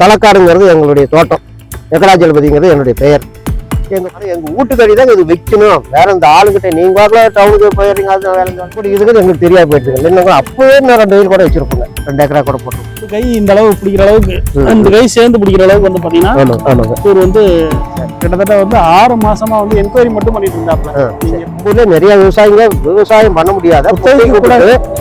தலக்காடுங்கிறது எங்களுடைய தோட்டம். வெங்கடாஜலபதிங்கிறது என்னுடைய பெயர். எங்கள் வீட்டுக்கடி தான் இது வைக்கணும். வேற இந்த ஆளுங்கிட்ட நீங்க வாக்கல டவுனுக்கு போயிடுறீங்க அது வேலை கூட இதுக்கு எங்களுக்கு தெரியாது போயிட்டு இல்லைன்னா அப்பவே நான் ரெண்டு கூட வச்சிருப்போங்க. ரெண்டு ஏக்கரா கூட போட்டு இந்த கை இந்த அளவு பிடிக்கிற அளவுக்கு இந்த கை சேர்ந்து பிடிக்கிற அளவுக்கு வந்து ஆமாங்க இவர் வந்து கிட்டத்தட்ட வந்து ஆறு மாசமா வந்து என்கொயரி மட்டும் பண்ணிட்டு இருந்தாப்ல நிறைய விவசாயிங்க விவசாயம் பண்ண முடியாத விவசாயிங்க கூட-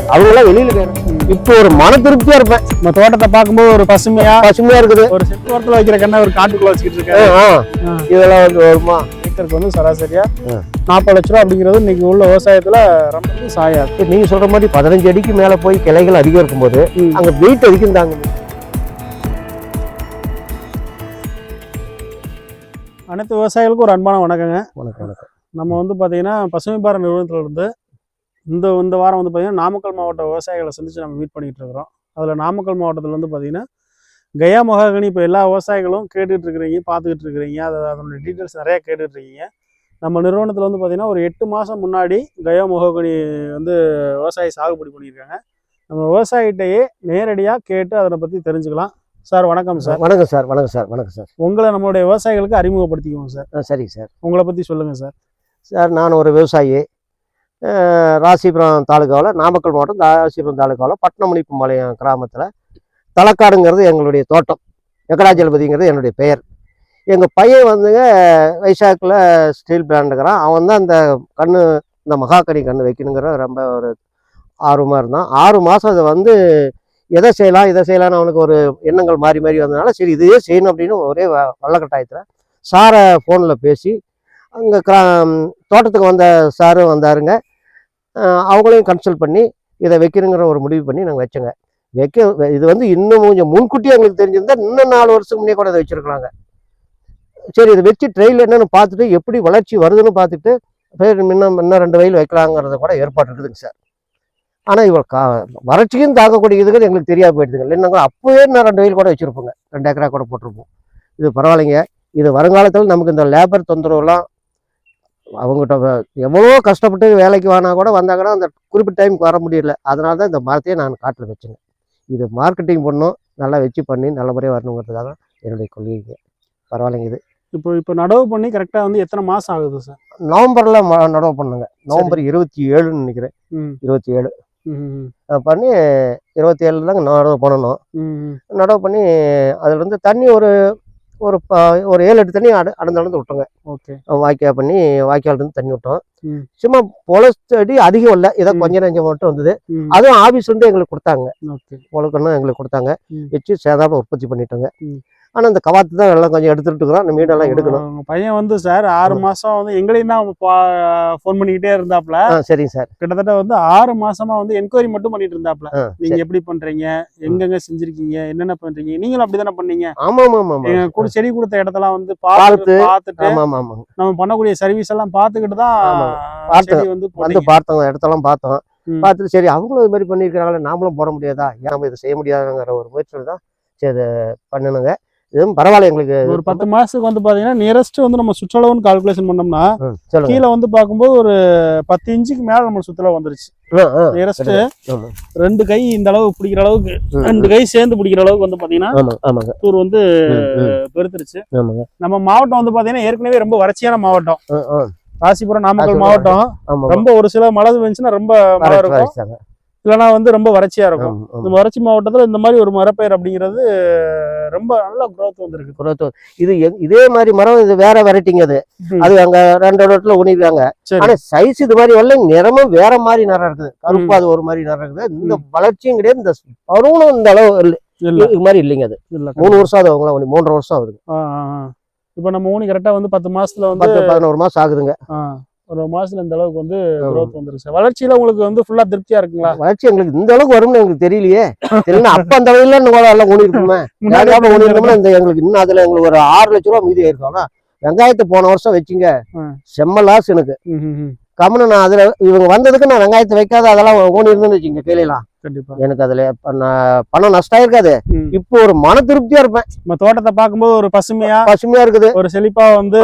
அவங்க எல்லாம் வெளியில. இப்போ ஒரு மன திருப்தியா இருப்பேன். நம்ம தோட்டத்தை பார்க்கும்போது ஒரு பசுமையா பசுமையா இருக்குது. ஒரு செட்டுவரத்துல வைக்கிற கண்ணை ஒரு காட்டுக்குள்ள வச்சுக்கிட்டு. ஆ. இதெல்லாம் வந்து வருமா? ஏக்கருக்கு வந்து சராசரியா ஆ. நாற்பது லட்ச ரூபா அப்படிங்கிறது இன்னைக்கு உள்ள விவசாயத்துல ரொம்ப சாயாது. இப்ப நீங்க சொல்ற மாதிரி பதினஞ்சு அடிக்கு மேல போய் கிளைகள் அதிகம் இருக்கும்போது. அங்க வெயிட் அதிகம் தாங்க அனைத்து விவசாயிகளுக்கும் ஒரு அன்பான வணக்கங்க. வணக்கம் வணக்கம். நம்ம வந்து பார்த்தீங்கன்னா பசுமை பாரத் நிறுவனத்துல இருந்து இந்த இந்த வாரம் வந்து பார்த்தீங்கன்னா நாமக்கல் மாவட்ட விவசாயிகளை சந்திச்சு நம்ம மீட் பண்ணிட்டு இருக்கிறோம். அதில் நாமக்கல் மாவட்டத்தில் வந்து பார்த்தீங்கன்னா கயா மொஹாகனி இப்போ எல்லா விவசாயிகளும் கேட்டுட்டு இருக்கிறீங்க பார்த்துக்கிட்டு இருக்கிறீங்க அதை அதனுடைய டீட்டெயில்ஸ் நிறையா கேட்டுட்டு இருக்கீங்க நம்ம நிறுவனத்தில் வந்து பார்த்தீங்கன்னா ஒரு எட்டு மாதம் முன்னாடி கயா மொஹாகனி வந்து விவசாயி சாகுபடி பண்ணியிருக்காங்க. நம்ம விவசாயிகிட்டையே நேரடியாக கேட்டு அதனை பற்றி தெரிஞ்சுக்கலாம். சார் வணக்கம் சார். வணக்கம் சார் வணக்கம் சார் வணக்கம் சார். உங்களை நம்மளுடைய விவசாயிகளுக்கு அறிமுகப்படுத்திக்குவோம் சார். ஆ, சரிங்க சார். உங்களை பற்றி சொல்லுங்கள் சார். சார் நான் ஒரு விவசாயி. ராசிபுரம் தாலுகாவில் நாமக்கல் மாவட்டம் ராசிபுரம் தாலுகாவில் பட்னமணிப்பு மலையம் கிராமத்தில் தலக்காடுங்கிறது எங்களுடைய தோட்டம். வெங்கடாஜலபதிங்கிறது என்னுடைய பெயர். எங்கள் பையன் வந்துங்க வைசாக்கில் ஸ்டீல் பிளான்ட்டுக்கிறான் அவன் தான் அந்த கண்ணு இந்த மகாக்கனி கண்ணு வைக்கணுங்கிற ரொம்ப ஒரு ஆர்வமாக இருந்தான். ஆறு மாதம் அதை வந்து எதை செய்யலாம் இதை செய்யலாம்னு அவனுக்கு ஒரு எண்ணங்கள் மாறி மாறி வந்ததுனால சரி இதையே செய்யணும் அப்படின்னு ஒரே வ- வள்ளக்கட்டாயத்தில் சாரை ஃபோனில் பேசி அங்கே கிரா தோட்டத்துக்கு வந்த சாரும் வந்தாருங்க. அவங்களையும் கன்சல்ட் பண்ணி இதை வைக்கணுங்கிற ஒரு முடிவு பண்ணி நாங்கள் வச்சோங்க. வைக்க இது வந்து இன்னும் கொஞ்சம் முன்கூட்டியே எங்களுக்கு தெரிஞ்சிருந்தா இன்னும் நாலு வருஷம் முன்னே கூட இதை வச்சிருக்கலாங்க. சரி இதை வச்சு ட்ரெயில் என்னன்னு பார்த்துட்டு எப்படி வளர்ச்சி வருதுன்னு பார்த்துட்டு சரி இன்னும் இன்னும் ரெண்டு வயல் வைக்கலாங்கிறத கூட ஏற்பாடு இருக்குதுங்க சார். ஆனால் இவள் கா வறட்சியும் தாக்கக்கூடிய எங்களுக்கு தெரியாது போயிடுதுங்க. இல்லைன்னா அப்போவே நான் ரெண்டு வயல் கூட வச்சுருப்போங்க. ரெண்டு ஏக்கரா கூட போட்டிருப்போம். இது பரவாயில்லைங்க. இது வருங்காலத்தில் நமக்கு இந்த லேபர் தொந்தரவுலாம் அவங்ககிட்ட எவ்வளோ கஷ்டப்பட்டு வேலைக்கு வானா கூட வந்தாங்கன்னா அந்த குறிப்பிட்ட டைமுக்கு வர முடியல. அதனால தான் இந்த மரத்தையே நான் காட்டில் வச்சேங்க. இது மார்க்கெட்டிங் பண்ணணும் நல்லா வச்சு பண்ணி நல்லபடியாக வரணுங்கிறதுக்காக தான் என்னுடைய கொள்கைங்க பரவாயில்லைங்க இது. இப்போ இப்போ நடவு பண்ணி கரெக்டாக வந்து எத்தனை மாதம் ஆகுது சார் நவம்பரில் ம நடவு பண்ணுங்க. நவம்பர் இருபத்தி ஏழுன்னு நினைக்கிறேன் இருபத்தி ஏழு பண்ணி இருபத்தி ஏழு தாங்க நடவு பண்ணணும். நடவு பண்ணி அதுல இருந்து தண்ணி ஒரு ஒரு ஒரு ஏழு எட்டு தண்ணி அட அடந்து அடந்து விட்டோங்க. ஓகே. வாய்க்கால் பண்ணி வாய்க்கால் இருந்து தண்ணி விட்டோம். சும்மா பொலச்செடி அதிகம் இல்லை. ஏதோ. கொஞ்சம் நஞ்சம் மட்டும் வந்தது அதுவும் ஆபீஸ் வந்து எங்களுக்கு கொடுத்தாங்க. ஓகே. பொழுக்கணும் எங்களுக்கு கொடுத்தாங்க. வச்சு சேதாரம் உற்பத்தி பண்ணிட்டோங்க. ம். ஆனா இந்த கவாத்து தான் எல்லாம் கொஞ்சம் எடுத்துட்டு இருக்கிறோம். இந்த மீடெல்லாம் எடுக்கணும். உங்க பையன் வந்து சார் ஆறு மாசம் வந்து எங்களையும் தான் ஃபோன் பண்ணிக்கிட்டே இருந்தாப்ல. ஆ சரிங்க சார். கிட்டத்தட்ட வந்து ஆறு மாசமா வந்து என்கொயரி மட்டும் பண்ணிட்டு இருந்தாப்ல. ஆ நீங்க எப்படி பண்றீங்க? எங்கெங்க செஞ்சிருக்கீங்க? என்னென்ன பண்றீங்க? நீங்களும் அப்படிதானே பண்ணீங்க? ஆமா ஆமா ஆமா ஆமா எங்க கூட செடி கொடுத்த இடத்தெல்லாம் வந்து பார்த்து, பார்த்து பார்த்துட்டு ஆமா ஆமா ஆமாங்க நம்ம பண்ணக்கூடிய சர்வீஸ் எல்லாம் பார்த்துக்கிட்டு தான். பார்த்து- செடி வந்து வந்து போட்டீங்க. பார்த்தோம் இடத்தெல்லாம் பார்த்தோம். ம். பார்த்துட்டு சரி அவங்களும் இது மாதிரி பண்ணியிருக்கிறாங்களே நாமளும் போட முடியாதா? ஏன் நம்ம இதை செய்ய முடியாதுங்கிற ஒரு முயற்சியில் தான் சரி இதை பண்ணணுங்க இதுவும் பரவாயில்ல எங்களுக்கு. ஒரு பத்து மாசத்துக்கு வந்து பாத்தீங்கன்னா நியரஸ்ட் வந்து நம்ம சுற்றளவுன்னு கால்குலேஷன் பண்ணோம்னா கீழே வந்து பார்க்கும்போது ஒரு பத்து இன்ச்சுக்கு மேல நம்ம சுற்றளவு வந்துருச்சு. நியரஸ்ட். ரெண்டு கை இந்த அளவு பிடிக்கிற அளவுக்கு ரெண்டு கை சேர்ந்து பிடிக்கிற அளவுக்கு வந்து பாத்தீங்கன்னா தூர் வந்து பெருத்துருச்சு. நம்ம மாவட்டம் வந்து பாத்தீங்கன்னா ஏற்கனவே ரொம்ப வறட்சியான மாவட்டம். ராசிபுரம் நாமக்கல். மாவட்டம். ரொம்ப ஒரு சில மழை பெஞ்சுன்னா ரொம்ப மழை இருக்கும். இல்லைன்னா வந்து ரொம்ப வறட்சியா இருக்கும். இந்த வறட்சி மாவட்டத்துல இந்த மாதிரி ஒரு மரப்பயிர் அப்படிங்கிறது ரொம்ப நல்ல growth வந்திருக்கு. குரோத்து. இது இதே மாதிரி மரம் இது வேற வெரைட்டிங்க அது. அது அங்க ரெண்டு இடத்துல ஊனிருக்காங்க சரி. ஆனா சைஸ் இது மாதிரி வரல நிறமும் வேற மாதிரி நிறம் இருக்குது. கருப்பு அது ஒரு மாதிரி நிறம் இருக்குது. இந்த வளர்ச்சியும் கிடையாது இந்த பருவனும் இந்த அளவு இல்ல. இது மாதிரி இல்லைங்க அது. மூணு வருஷம் அது அவங்கள மூன்றரை வருஷம் ஆகுது. இப்ப நம்ம ஊனி கரெக்டா வந்து பத்து மாசத்துல வந்து பதினோரு மாசம் ஆகுதுங்க. ஒரு மாசத்துல இந்த அளவுக்கு வந்து growth வந்துருச்சு வளர்ச்சியில உங்களுக்கு வந்து ஃபுல்லா திருப்தியா இருக்குங்களா? வளர்ச்சி எங்களுக்கு இந்த அளவுக்கு வரும்னு எங்களுக்கு தெரியலையே. தெரியல அப்ப அந்த கூட எல்லாம் முன்னாடி வேலையாம எப்படி ஊனிருந்தோம்னா இந்த எங்களுக்கு இன்னும் அதுல எங்களுக்கு ஒரு ஆறு லட்ச ரூபா மீதி ஆயிருக்கும். ஆனா வெங்காயத்தை போன வருஷம் வச்சுங்க. செம்ம லாஸ் எனக்கு. கம்முன்னு நான் அதுல இவங்க வந்ததுக்கு நான் வெங்காயத்தை வைக்காத அதெல்லாம் ஊனி இருந்தேன்னு வச்சுங்க கையிலாம் கண்டிப்பா. எனக்கு அதுல பணம் நஷ்டம் ஆயிருக்காது. ம். இப்போ ஒரு மன திருப்தியா இருப்பேன். நம்ம தோட்டத்தை பார்க்கும்போது ஒரு பசுமையா பசுமையா இருக்குது. ஒரு செழிப்பா வந்து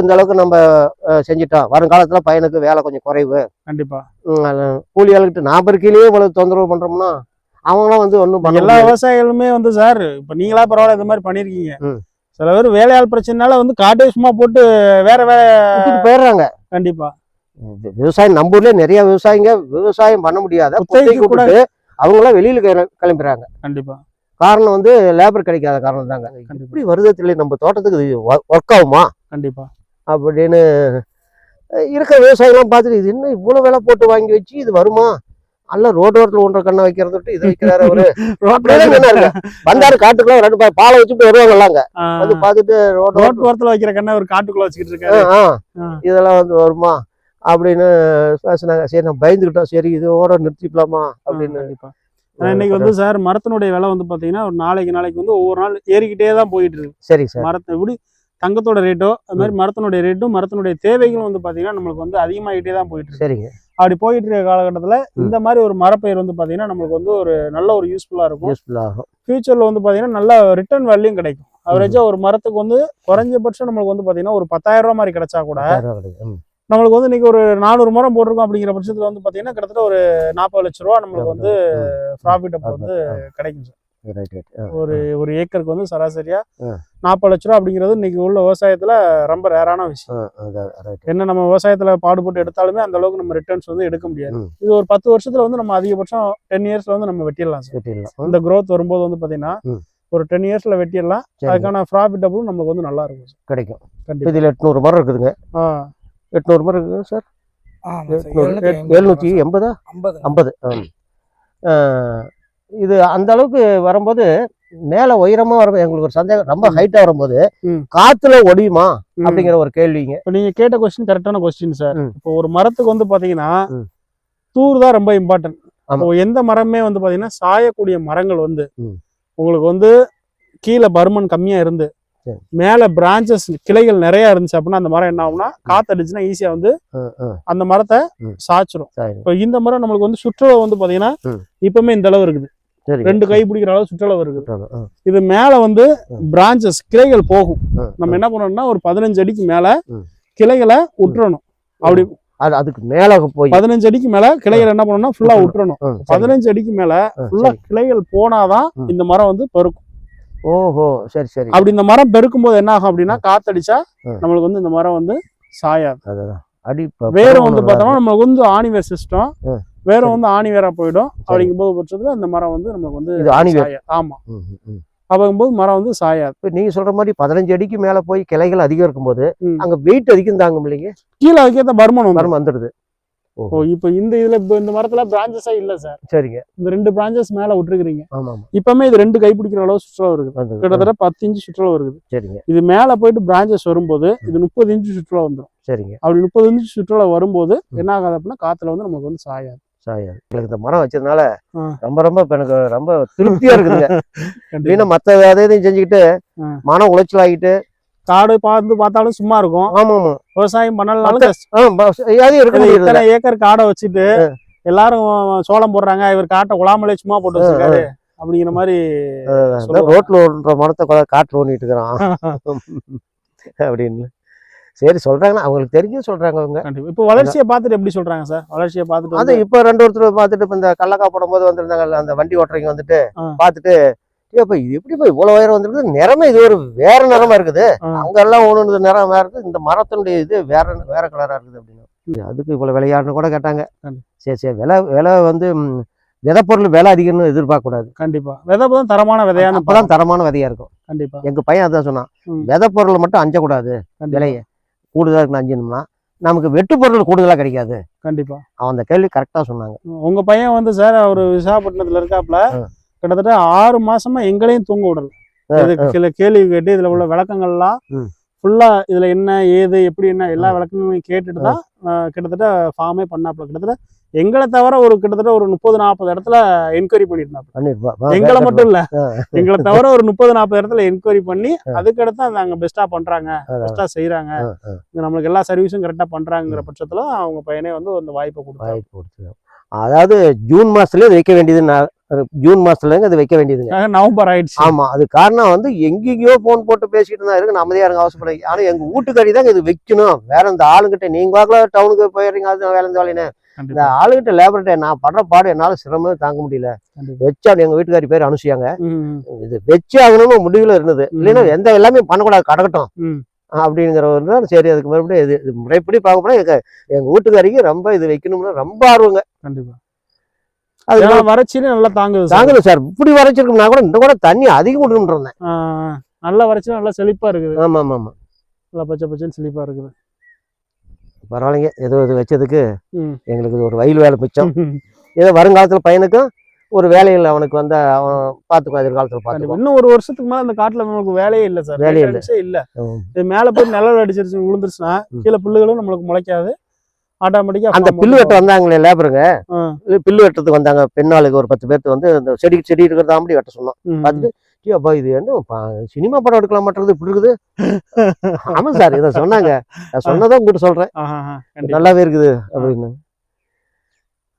இந்த அளவுக்கு நம்ம செஞ்சுட்டோம் வருங்காலத்துல பையனுக்கு வேலை கொஞ்சம் குறைவு. கண்டிப்பா. கூலி ஆளுகிட்ட நாற்பது கீழே இவ்வளவு தொந்தரவு பண்றோம்னா அவங்களாம் வந்து ஒன்றும் பண்ண எல்லா. விவசாயிகளுமே வந்து சார் இப்ப நீங்களா பரவாயில்ல இந்த மாதிரி பண்ணிருக்கீங்க. சில பேர் வேலையாள் பிரச்சனைனால வந்து காட்டே சும்மா போட்டு வேற வேற போயிடுறாங்க. கண்டிப்பா. விவசாயம் நம்ம ஊர்ல நிறைய விவசாயிங்க விவசாயம் பண்ண முடியாத விட்டுட்டு அவங்களாம் வெளியில கிள- கிளம்பிடுறாங்க. கண்டிப்பா. காரணம் வந்து லேபர் கிடைக்காத காரணம் தாங்க இப்படி வருதத்துல நம்ம தோட்டத்துக்கு ஒர்க் ஆகுமா? கண்டிப்பா. அப்படின்னு இருக்க விவசாயிகள்லாம் பார்த்துட்டு இது என்ன இவ்வளவு விலை போட்டு வாங்கி வச்சு இது வருமா? அல்ல ரோடு ஓரத்துல ஒன்றரை கண்ணை வைக்கிறத விட்டு இதை வைக்கிறாரு அவரு. சொன்னாருங்க. வந்தாரு காட்டுக்குள்ள ரெண்டு பா- பாலை வச்சுட்டு வருவாங்கல்லாங்க வந்து பார்த்துட்டு ரோடு ரோட் ஓரத்துல வைக்கிற கண்ணை ஒரு காட்டுக்குள்ள வச்சுக்கிட்டு இருக்காரு. இதெல்லாம் வந்து வருமா? அப்படின்னு பேசினாங்க. சரி நான் பயந்துக்கிட்டோம். சரி இதோட நிறுத்திக்கலாமா? அப்படின்னு. கண்டிப்பா. இன்னைக்கு வந்து சார் மரத்தினுடைய விலை வந்து பாத்தீங்கன்னா ஒரு நாளைக்கு நாளைக்கு வந்து ஒவ்வொரு நாள் ஏறிக்கிட்டே தான் போயிட்டு இருக்கு. சரி சார். மரத்தை எப்படி தங்கத்தோட ரேட்டோ அது மாதிரி மரத்தினுடைய ரேட்டும் மரத்தினுடைய தேவைகளும் வந்து பாத்தீங்கன்னா நம்மளுக்கு வந்து அதிகமாகிட்டே தான் போயிட்டு இருக்கு. சரிங்க. அப்படி போயிட்டு இருக்க காலகட்டத்துல இந்த மாதிரி ஒரு மரப்பயிர் வந்து பாத்தீங்கன்னா நம்மளுக்கு வந்து ஒரு நல்ல ஒரு யூஸ்ஃபுல்லா இருக்கும். யூஸ்ஃபுல் ஆகும். ஃபியூச்சர்ல வந்து பாத்தீங்கன்னா நல்ல ரிட்டர்ன் வேல்யூம் கிடைக்கும். அவரேஜா ஒரு மரத்துக்கு வந்து குறைஞ்சபட்சம் நம்மளுக்கு வந்து பாத்தீங்கன்னா ஒரு பத்தாயிரம் ரூபாய் மாதிரி கிடைச்சா கூட. நம்மளுக்கு வந்து இன்னைக்கு ஒரு நானூறு மரம் போட்டிருக்கோம் அப்படிங்கிற பட்சத்துல வந்து பாத்தீங்கன்னா கிட்டத்தட்ட ஒரு நாற்பது லட்ச ரூபா நம்மளுக்கு வந்து ப்ராஃபிட் அப்போ வந்து கிடைக்கும் சார். ஒரு ஒரு ஏக்கருக்கு வந்து சராசரியா. நாற்பது லட்ச ரூபா அப்படிங்கிறது இன்னைக்கு உள்ள விவசாயத்துல ரொம்ப ரேரான விஷயம். என்ன நம்ம விவசாயத்துல பாடுபட்டு எடுத்தாலுமே அந்த அளவுக்கு நம்ம ரிட்டர்ன்ஸ் வந்து எடுக்க முடியாது. இது ஒரு பத்து வருஷத்துல வந்து நம்ம அதிகபட்சம் டென் இயர்ஸ்ல வந்து நம்ம வெட்டிடலாம் இந்த growth வரும்போது வந்து பாத்தீங்கன்னா. ஒரு டென் இயர்ஸ்ல வெட்டிடலாம். அதுக்கான ப்ராஃபிட்டபிளும் நமக்கு வந்து நல்லா இருக்கும் சார். கிடைக்கும். இதுல எட்நூறு மரம் இருக்குதுங்க. எட்நூறு மரம் இருக்குங்க சார்? எழுநூத்தி எண்பதா. ஐம்பது. ஐம்பது. இது அந்த அளவுக்கு வரும்போது மேல உயரமா வரும் எங்களுக்கு ஒரு சந்தேகம் ரொம்ப ஹைட்டா வரும்போது. காத்துல ஒடியுமா. அப்படிங்கிற ஒரு கேள்விங்க இப்போ நீங்க கேட்ட கொஸ்டின் கரெக்டான கொஸ்டின் சார். இப்போ ஒரு மரத்துக்கு வந்து பாத்தீங்கன்னா. தூர் தான் ரொம்ப இம்பார்ட்டன்ட். இப்போ எந்த மரமே வந்து பாத்தீங்கன்னா சாயக்கூடிய மரங்கள் வந்து. உங்களுக்கு வந்து கீழே பருமன் கம்மியா இருந்து. மேல பிரான்ச்சஸ் கிளைகள் நிறைய இருந்துச்சு அப்படின்னா அந்த மரம் என்ன ஆகும்னா காத்தடிச்சுன்னா ஈஸியா வந்து அந்த மரத்தை. சாய்ச்சிரும் சரி இப்போ இந்த மரம் நம்மளுக்கு வந்து சுற்றளவு வந்து பாத்தீங்கன்னா. இப்பவுமே இந்த அளவு இருக்குது ரெண்டு கை பிடிக்கிற அளவு சுற்றளவு இருக்குது ஆ, இது மேல வந்து. பிரான்ச்சஸ் கிளைகள் போகும் நம்ம என்ன பண்ணணும்னா ஒரு பதினஞ்சு அடிக்கு மேல. கிளைகளை விட்டுறணும் அப்படி அது அதுக்கு மேல போய் பதினஞ்சு அடிக்கு மேல கிளைகள் என்ன பண்ணணும்னா ஃபுல்லா விட்டுறணும். பதினஞ்சு அடிக்கு மேல ஃபுல்லா. கிளைகள் போனாதான். இந்த மரம் வந்து பெருக்கும் ஓஹோ சரி சரி அப்படி இந்த மரம் பெருக்கும் போது என்ன ஆகும் அப்படின்னா காத்தடிச்சா. நம்மளுக்கு வந்து இந்த மரம் வந்து சாயாது அடி வேற வந்து பார்த்தோம்னா நம்மளுக்கு வந்து ஆணிவேர் சிஸ்டம். வேற. வந்து ஆணிவேரா போயிடும். அப்படிங்கும் போது பட்சத்துல இந்த மரம் வந்து நமக்கு வந்து இது ஆணிவேர். சாயாது. ஆமா. ம், ம், ம். அப்படிங்கும்போது மரம் வந்து சாயாது. இப்ப நீங்க சொல்ற மாதிரி பதினஞ்சு அடிக்கு மேல போய் கிளைகள் அதிகம் இருக்கும்போது. அங்க வெயிட் அதிகம் தாங்க இல்லைங்க? கீழே அதுக்கேற்ற பருமன் மரம் வந்துடுது ஓ இப்போ இந்த இதுல இப்போ இந்த மரத்துல பிரான்ச்சஸா இல்ல சார். சரிங்க. இந்த ரெண்டு பிரான்ச்சஸ் மேல விட்டுருக்கீங்க இப்பவுமே இது ரெண்டு கை பிடிக்கிற அளவு சுற்றுலா இருக்குது. கிட்டத்தட்ட பத்து இன்ச்சு சுற்றுலா இருக்குது. சரிங்க. இது மேல போயிட்டு பிரான்ச்சஸ் வரும்போது இது முப்பது இன்ச்சு சுற்றுலா வந்துடும் சரிங்க. அப்படி முப்பது இன்ச்சு சுற்றுலா வரும்போது. என்ன ஆகாது அப்படின்னா காத்துல வந்து நமக்கு வந்து சாயாது. சாயா எங்களுக்கு இந்த மரம் வச்சதுனால. ரொம்ப ரொம்ப எனக்கு ரொம்ப திருப்தியா இருக்குதுங்க. இல்லைன்னா அதை இதையும் செஞ்சுக்கிட்டு ஆ. மனம் உளைச்சல் ஆகிட்டு காடு பார்த்து பார்த்தாலும் சும்மா இருக்கும் ஆமா ஆமா விவசாயம் பண்ணலனாலும் கஷ்டம். ஆ, ப- எதையும் இருக்க இது முடியுது இத்தனை ஏக்கர் காடை வச்சுட்டு எல்லாரும் சோளம் போடுறாங்க இவர் காட்டை உலாமலே சும்மா போட்டு வச்சிருக்காரு அப்படிங்கிற மாதிரி. ரோட்ல ஓடுற மரத்தை கூட காட்டுல ஓடிட்டு இருக்கிறான் அப்படின்னு சரி சொல்றாங்கன்னா அவங்களுக்கு தெரிஞ்சு சொல்றாங்க அவங்க. இப்போ வளர்ச்சியை பார்த்துட்டு எப்படி சொல்றாங்க சார்? வளர்ச்சியை பார்த்துட்டு அது இப்ப ரெண்டு ஒருத்தர் பார்த்துட்டு இப்ப இந்த கல்லக்கா போடும்போது வந்திருந்தாங்க அந்த வண்டி ஓட்டுறவங்க வந்துட்டு. பார்த்துட்டு ஏப்பா இது எப்படி போய் இவ்வளவு உயரம் வந்திருக்குது? நிறமே இது ஒரு வேற நிறமா இருக்குது. எல்லாம் ஒண்ணு நிறம் வேற இருக்குது. இந்த மரத்தினுடைய இது வேற வேற கலரா இருக்குது அப்படின்னு. அதுக்கு இவ்வளவு விலையான்னு கூட கேட்டாங்க. சரி சரி விலை விலை வந்து ம், விதைப்பொருள் விலை அதிகம்னு எதிர்பார்க்க கூடாது கண்டிப்பா. விதை தான் தரமான விதையான அப்பதான் தரமான விதையா இருக்கும். கண்டிப்பா. எங்க பையன் அதான் சொன்னான். ம். விதைப்பொருள் மட்டும் அஞ்சக்கூடாது விலைய. கூடுதலா இருக்குன்னு அஞ்சணும்னா நமக்கு வெட்டு பொருள் கூடுதலா கிடைக்காது. கண்டிப்பா. அவன் அந்த கேள்வி கரெக்டா சொன்னாங்க. உங்க பையன் வந்து சார் அவர் விசாகப்பட்டினத்துல இருக்காப்ல ஆ. கிட்டத்தட்ட ஆறு மாசமா எங்களையும் தூங்க விடல. சில கேள்வி கேட்டு இதுல உள்ள விளக்கங்கள்லாம் ஃபுல்லா இதுல என்ன ஏது எப்படி என்ன எல்லா விளக்கங்களையும் கேட்டுட்டு தான் கிட்டத்தட்ட ஃபார்மே பண்ணாப்ல கிட்டத்தட்ட எங்களை தவிர ஒரு கிட்டத்தட்ட ஒரு முப்பது நாற்பது இடத்துல என்கொயரி வா, எங்களை மட்டும் இல்ல. எங்களை தவிர ஒரு முப்பது நாற்பது இடத்துல என்கொயரி பண்ணி அதுக்கடுத்து அது அங்க பெஸ்டா பண்றாங்க. அதான். பெஸ்டா செய்யறாங்க ஆ, ஆ. இங்க நம்மளுக்கு எல்லா சர்வீஸும் கரெக்டா பண்றாங்கிற பட்சத்துல அவங்க பையனே வந்து அந்த வாய்ப்பை கொடுத்தாங்க. அதாவது ஜூன் மாசத்துலயே அது வைக்க வேண்டியது நான் ஜூன் மாசத்துல அது வைக்க வேண்டியதுங்க. நவம்பர் ஆயிடுச்சு. ஆமா அது காரணம் வந்து எங்கெங்கயோ போன் போட்டு பேசிட்டு இருந்தா இருக்கு அமைதியா இருங்க அவசரப்படாது ஆனா எங்க வீட்டுக்கடி தாங்க இது வைக்கணும். வேற இந்த ஆளுங்கிட்ட நீங்க வாக்கல டவுனுக்கு போயிடுறீங்க அது வேலை இந்த வேலைன்னு. கண்டிப்பா. ஆளுகிட்ட லேபர்கிட்ட நான் படுற பாடு என்னால சிரமம் தாங்க முடியல. வச்சாலும் எங்க வீட்டுக்காரி பேர் அனுசியாங்க. இது வச்சு ஆகணும்னு முடிவுல இருந்தது. இல்லைன்னா எந்த எல்லாமே பண்ணக்கூடாது கடக்கட்டும். ம். அப்படிங்கிற ஒரு நாள் சரி அதுக்கு மறுபடியும் இது முறைப்படி பார்க்க போனா எங்க எங்க வீட்டுக்காரிக்கு ரொம்ப இது வைக்கணும்னு ரொம்ப ஆர்வங்க. கண்டிப்பா. அது வறட்சியில நல்லா தாங்குது தாங்கணும் சார். இப்படி வரைச்சிருக்கோம்னா கூட இந்த கூட தண்ணி அதிகம் விடணும்னு இருந்தேன். நல்லா வறட்சி நல்லா செழிப்பா இருக்குது. ஆமா ஆமா ஆமா நல்லா பச்சை பச்சைன்னு செழிப்பா இருக்குது. பரவாயில்லைங்க. ஏதோ இது வச்சதுக்கு. எங்களுக்கு இது ஒரு வயல் வேலை மிச்சம். ஏதோ வருங்காலத்துல பையனுக்கும் ஒரு வேலையில் அவனுக்கு வந்து அவன் பார்த்துக்குவான் எதிர்காலத்தில். பார்த்துக்குவான் இன்னும் ஒரு வருஷத்துக்கு மேல அந்த காட்டுல நமக்கு வேலையே இல்ல சார். வேலையே இல்ல. இல்ல. இது மேல போய் நிழல் அடிச்சிருச்சு விழுந்துருச்சுன்னா. கீழே புல்லுகளும் நம்மளுக்கு முளைக்காது. ஆட்டோமேட்டிக்கா அந்த பில்லு வெட்ட வந்தாங்களே லேபருங்க. பில்லு வெட்டுறதுக்கு வந்தாங்க பெண்ணாளுக்கு ஒரு பத்து பேர்த்து வந்து இந்த செடி செடி இருக்கிறதா அப்படி வெட்ட சொன்னோம். பார்த்துட்டு "டேய் அப்பா இது என்ன சினிமா படம் எடுக்கலாம் மாட்டேங்குது இப்படி இருக்குது? ஆமா சார் இதை சொன்னாங்க. நான் சொன்னதை உங்ககிட்ட சொல்றேன். கண்டிப்பா. நல்லாவே இருக்குது அப்படின்னு.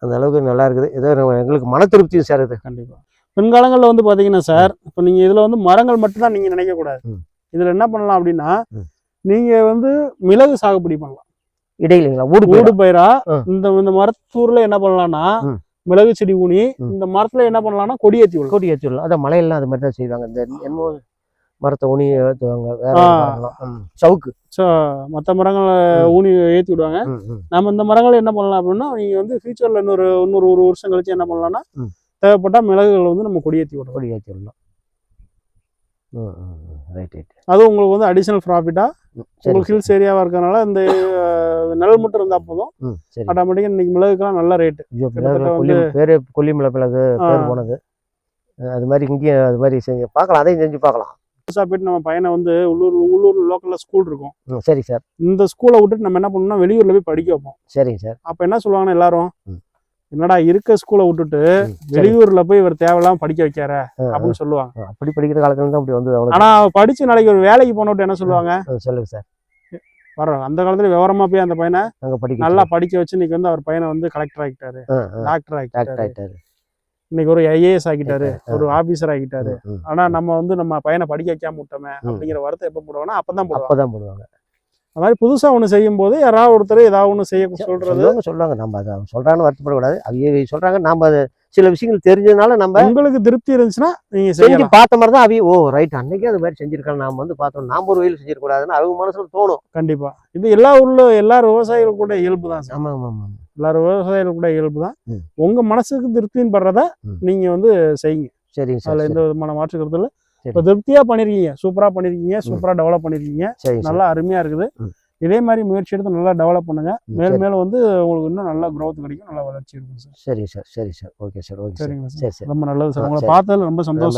அந்த அளவுக்கு நல்லா இருக்குது. ஏதோ எங்களுக்கு மன திருப்தியும் சார் இது. கண்டிப்பா. பின்காலங்கள்ல வந்து பாத்தீங்கன்னா சார் இப்போ நீங்க இதுல வந்து மரங்கள் மட்டும் தான் நீங்க நினைக்க கூடாது. ம். இதுல என்ன பண்ணலாம் அப்படின்னா ம். நீங்க வந்து மிளகு சாகுபடி பண்ணலாம். இடையிலைங்களா ஊடு ஊடு. பயிரா. இந்த இந்த மரத்தூர்ல என்ன பண்ணலாம்னா. மிளகு செடி ஊனி. இந்த மரத்துல என்ன பண்ணலாம்னா கொடி ஏத்தி விடலாம் கொடி ஏற்றிடலாம் அதான் மலையெல்லாம் அது மாதிரி தான் செய்வாங்க இந்த என்னமோ மரத்தை உனி ஏற்றுவாங்க. சவுக்கு மற்ற மரங்களை ஊனி ஏத்தி விடுவாங்க. நம்ம இந்த மரங்களை என்ன பண்ணலாம் அப்படின்னா நீங்க வந்து ஃபியூச்சர்ல இன்னொரு இன்னொரு ஒரு வருஷம் கழிச்சு என்ன பண்ணலாம்னா. தேவைப்பட்டா மிளகுகள் வந்து நம்ம கொடியேற்றி விடலாம் கொடி ஏற்றிடலாம் ரைட் ரைட் அது உங்களுக்கு வந்து அடிஷனல் ப்ராஃபிட்டா சரி உங்களுக்கு ஹில்ஸ் ஏரியாவா இருக்கறனால இந்த நிழல் மட்டும் இருந்தா போதும். ம் சரி. ஆட்டோமேட்டிக்கா இன்னைக்கு மிளகுக்கெல்லாம் நல்ல ரேட்டு பேரு கொல்லிமலை மிளகு பேர். போனது. அது மாதிரி இங்கேயும் அது மாதிரி செஞ்சு பார்க்கலாம் அதையும் செஞ்சு பார்க்கலாம். புதுசாக போயிட்டு நம்ம பையனை வந்து உள்ளூர் உள்ளூர் லோக்கல்ல ஸ்கூல் இருக்கும். சரி சார். இந்த ஸ்கூலை விட்டுட்டு நம்ம என்ன பண்ணணும்னா வெளியூர்ல போய் படிக்க வைப்போம். சரிங்க சார். அப்ப என்ன சொல்லுவாங்கன்னா எல்லாரும். என்னடா இருக்க ஸ்கூலை விட்டுட்டு. வெளியூர்ல போய் இவர் தேவையில்லாம படிக்க வைக்கார. அப்படின்னு சொல்லுவாங்க அப்படி படிக்கிற காலத்துல தான் அப்படி வந்து ஆனா படிச்சு நாளைக்கு ஒரு வேலைக்கு போனவிட்டு என்ன சொல்லுவாங்க சொல்லுங்க சார் வர அந்த காலத்துல விவரமா போய் அந்த பையனை படிக்க நல்லா படிக்க வச்சு இன்னைக்கு வந்து அவர் பையனை வந்து கலெக்டர் ஆகிட்டாரு. டாக்டர் ஆகிட்டாரு இன்னைக்கு ஒரு ஐஏஎஸ் ஆகிட்டாரு. ஒரு ஆபீசர் ஆகிட்டாரு. ஆனா நம்ம வந்து நம்ம பையனை படிக்க வைக்காம விட்டோமே. அப்படிங்கிற வார்த்தை எப்ப போடுவாங்கன்னா அப்பதான் போடுவாங்க அப்பதான் போடுவாங்க அந்த மாதிரி புதுசா ஒண்ணு செய்யும் போது யாராவது ஒருத்தர் ஏதாவது ஒண்ணு செய்ய சொல்றது சொல்லுவாங்க நம்ம அதை சொல்றாங்கன்னு வருத்தப்படக்கூடாது. அவங்க சொல்றாங்க. நாம அது சில விஷயங்கள் தெரிஞ்சதுனால நம்ம உங்களுக்கு திருப்தி இருந்துச்சுன்னா நீங்க செஞ்சு பார்த்த மாதிரி தான் அவங்க ஓ ரைட் அன்னைக்கே அது மாதிரி செஞ்சிருக்காங்க நாம வந்து பார்த்தோம். நாம ஒரு வயல் செஞ்சிருக்கூடாதுன்னு அவங்க மனசுல தோணும். கண்டிப்பா. இது எல்லா ஊர்ல எல்லா விவசாயிகள் கூட இயல்பு தான் சார். ஆமா ஆமா ஆமா எல்லா விவசாயிகள் கூட இயல்பு தான். ம். உங்க மனசுக்கு திருப்தின்னு படுறத ம். நீங்க வந்து செய்யுங்க. சரிங்க சார் எந்த விதமான மாற்று இல்ல. இப்ப திருப்தியா பண்ணிருக்கீங்க சூப்பரா பண்ணிருக்கீங்க சூப்பரா டெவலப் பண்ணிருக்கீங்க. சரிங்க சார். நல்லா அருமையா இருக்குது. இதே மாதிரி முயற்சி எடுத்து நல்லா டெவலப் பண்ணுங்க. மேலும். மேலும் வந்து உங்களுக்கு இன்னும் நல்லா growth கிடைக்கும் நல்லா வளர்ச்சி இருக்கும் சார். சரி சார் சரி sir. Okay sir okay sir. சரிங்களா சார்? சரி சார். ரொம்ப நல்லது சார். உங்களை. பார்த்ததுல ரொம்ப சந்தோஷம்.